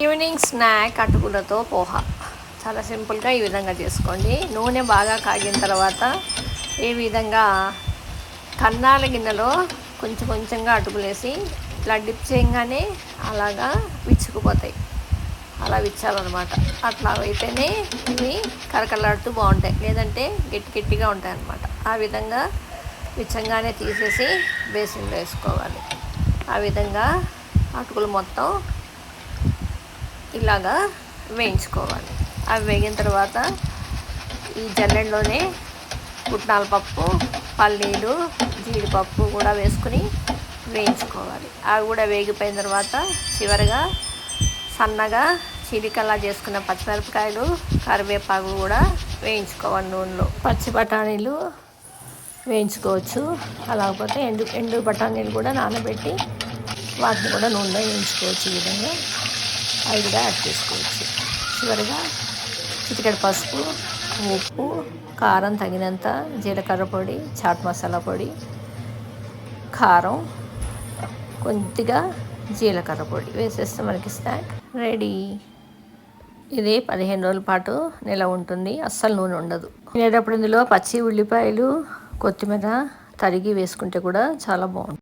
Evening snack అటుకులతో పోహా. చాలా సింపుల్గా ఈ విధంగా చేసుకోండి. నూనె బాగా కాగిన తర్వాత ఈ విధంగా కన్నాల గిన్నెలో కొంచెం కొంచెంగా అటుకులేసి ఇట్లా డిప్ చేయగానే అలాగా విచ్చుకుపోతాయి. అలా విచ్చాలన్నమాట. అట్లా అయితేనే ఇవి కరకలాడుతూ బాగుంటాయి. లేదంటే గట్టి గట్టిగా ఉంటాయి అన్నమాట ఆ విధంగా విచ్చంగానే తీసేసి బేసిన్లో వేసుకోవాలి. ఆ విధంగా అటుకులు మొత్తం ఇలాగా వేయించుకోవాలి. అవి వేగిన తర్వాత ఈ జల్లెడలోనే పుట్నాల పప్పు పల్లీలు జీడిపప్పు కూడా వేసుకుని వేయించుకోవాలి. అవి కూడా వేగిపోయిన తర్వాత చివరిగా సన్నగా చిలికల్లా చేసుకున్న పచ్చిమిరపకాయలు కరివేపాకు కూడా వేయించుకోవాలి నూనెలో. పచ్చి బఠానీలు వేయించుకోవచ్చు. అలాగపోతే ఎండు ఎండు బఠానీలు కూడా నానబెట్టి వాటిని కూడా నూనెలో వేయించుకోవచ్చు ఈ విధంగా. అవి కూడా యాడ్ చేసుకోవచ్చు. చివరిగా చిటికెడు పసుపు ఉప్పు కారం తగినంత జీలకర్ర పొడి చాట్ మసాలా పొడి కారం కొద్దిగా జీలకర్ర పొడి వేసేస్తే మనకి స్నాక్ రెడీ ఇది పదిహేను రోజుల పాటు నిల ఉంటుంది. అస్సలు నూనె ఉండదు. తినేటప్పుడు ఇందులో పచ్చి ఉల్లిపాయలు కొత్తిమీర తరిగి వేసుకుంటే కూడా చాలా బాగుంటుంది.